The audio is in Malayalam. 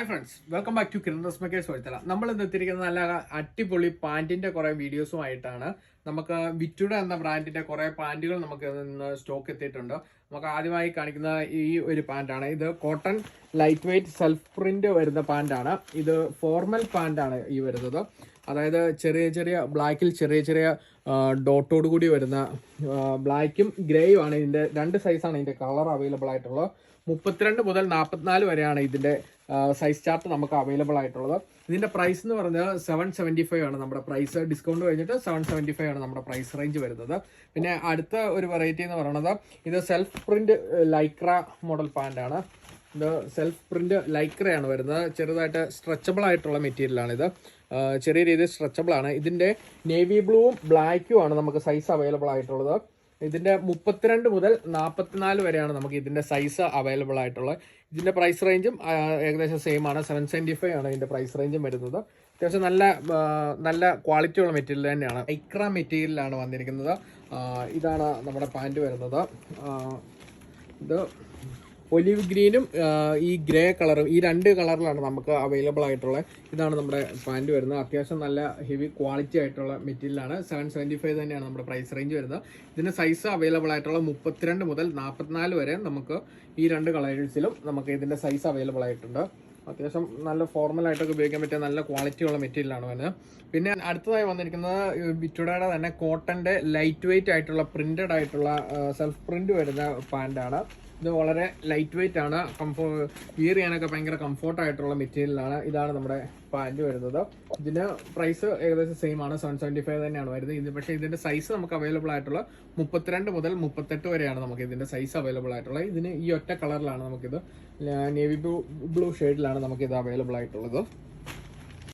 Hi friends welcome back to Kiran smackers Vazhithala നമ്മൾ ഇന്ന് എത്തിയിരിക്കുന്നത് നല്ല അടിപൊളി പാന്റിന്റെ കുറേ വീഡിയോസുമായിട്ടാണ് നമുക്ക് വിറ്റുഡ എന്ന ബ്രാൻഡിന്റെ കുറെ പാന്റുകൾ നമുക്ക് സ്റ്റോക്ക് എത്തിയിട്ടുണ്ട്. നമുക്ക് ആദ്യമായി കാണിക്കുന്ന ഈ ഒരു പാന്റാണ് ഇത് cotton light weight self print വരുന്ന പാന്റാണ് ഇത് ഫോർമൽ പാന്റാണ് ഈ വരുന്നത്. അതായത് ചെറിയ ചെറിയ ബ്ലാക്കിൽ ചെറിയ ചെറിയ ഡോട്ടോട് കൂടി വരുന്ന ബ്ലാക്കും ഗ്രേയും ആണ്. ഇതിന്റെ രണ്ട് സൈസാണ് ഇതിന്റെ കളർ അവൈലബിൾ ആയിട്ടുള്ളത്. മുപ്പത്തിരണ്ട് മുതൽ നാൽപ്പത്തിനാല് വരെയാണ് ഇതിന്റെ സൈസ് ചാർട്ട് നമുക്ക് അവൈലബിൾ ആയിട്ടുള്ളത്. ഇതിന്റെ പ്രൈസ് എന്ന് പറഞ്ഞാൽ സെവൻ സെവന്റി ഫൈവ് ആണ്. നമ്മുടെ പ്രൈസ് ഡിസ്കൗണ്ട് കഴിഞ്ഞിട്ട് സെവൻ സെവന്റി ഫൈവ് ആണ് നമ്മുടെ പ്രൈസ് റേഞ്ച് വരുന്നത്. പിന്നെ അടുത്ത ഒരു വെറൈറ്റി എന്ന് പറയുന്നത് ഇത് self print lycra model pant ആണ്. ഇത് സെൽഫ് പ്രിന്റ് ലൈക്രയാണ് വരുന്നത്. ചെറുതായിട്ട് സ്ട്രെച്ചബിൾ ആയിട്ടുള്ള മെറ്റീരിയലാണ് ഇത്. ചെറിയ രീതിയിൽ സ്ട്രെച്ചബിൾ ആണ്. ഇതിന്റെ നേവി ബ്ലൂവും ബ്ലാക്കും ആണ് നമുക്ക് സൈസ് അവൈലബിൾ ആയിട്ടുള്ളത്. ഇതിന്റെ മുപ്പത്തിരണ്ട് മുതൽ നാൽപ്പത്തിനാല് വരെയാണ് നമുക്ക് ഇതിന്റെ സൈസ് അവൈലബിൾ ആയിട്ടുള്ളത്. ഇതിന്റെ പ്രൈസ് റേഞ്ചും ഏകദേശം സെയിം ആണ്. സെവൻ സെവന്റി ഫൈവ് ആണ് ഇതിന്റെ പ്രൈസ് റേഞ്ചും വരുന്നത്. അത്യാവശ്യം നല്ല നല്ല ക്വാളിറ്റി ഉള്ള മെറ്റീരിയൽ തന്നെയാണ്. ഐക്ര മെറ്റീരിയലാണ് വന്നിരിക്കുന്നത്. ഇതാണ് നമ്മുടെ പാന്റ് വരുന്നത്. ഇത് ഒലിവ് ഗ്രീനും ഈ ഗ്രേ കളറും ഈ രണ്ട് കളറിലാണ് നമുക്ക് അവൈലബിൾ ആയിട്ടുള്ളത്. ഇതാണ് നമ്മുടെ പാന്റ് വരുന്നത്. അത്യാവശ്യം നല്ല ഹെവി ക്വാളിറ്റി ആയിട്ടുള്ള മെറ്റീരിയലാണ് സെവൻ സെവന്റി ഫൈവ് തന്നെയാണ് നമ്മുടെ പ്രൈസ് റേഞ്ച് വരുന്നത്. ഇതിന് സൈസ് അവൈലബിൾ ആയിട്ടുള്ള മുപ്പത്തിരണ്ട് മുതൽ നാൽപ്പത്തിനാല് വരെ നമുക്ക് ഈ രണ്ട് കളേഴ്സിലും നമുക്ക് ഇതിന്റെ സൈസ് അവൈലബിൾ ആയിട്ടുണ്ട്. അത്യാവശ്യം നല്ല ഫോർമൽ ആയിട്ടൊക്കെ ഉപയോഗിക്കാൻ പറ്റിയ നല്ല ക്വാളിറ്റി ഉള്ള മെറ്റീരിയലാണ് വരുന്നത്. പിന്നെ അടുത്തതായി വന്നിരിക്കുന്നത് ബിറ്റുഡയുടെ തന്നെ കോട്ടന്റെ ലൈറ്റ് വെയിറ്റ് ആയിട്ടുള്ള പ്രിന്റഡ് ആയിട്ടുള്ള സെൽഫ് പ്രിന്റ് വരുന്ന പാന്റാണ് ഇത് വളരെ ലൈറ്റ് വെയിറ്റ് ആണ്. കംഫോ വിയർ ചെയ്യാനൊക്കെ ഭയങ്കര കംഫോർട്ട് ആയിട്ടുള്ള മെറ്റീരിയലാണ് ഇതാണ് നമ്മുടെ പാന്റ് വരുന്നത്. ഇതിന് പ്രൈസ് ഏകദേശം സെയിം ആണ്. സെവൻ സെവന്റി ഫൈവ് തന്നെയാണ് വരുന്നത്. ഇത് പക്ഷേ ഇതിന്റെ സൈസ് നമുക്ക് അവൈലബിൾ ആയിട്ടുള്ള മുപ്പത്തിരണ്ട് മുതൽ മുപ്പത്തെട്ട് വരെയാണ് നമുക്ക് ഇതിന്റെ സൈസ് അവൈലബിൾ ആയിട്ടുള്ളത്. ഇതിന് ഈ ഒറ്റ കളറിലാണ് നമുക്കിത് നേവി ബ്ലൂ ബ്ലൂ ഷെയ്ഡിലാണ് നമുക്കിത് അവൈലബിൾ ആയിട്ടുള്ളത്.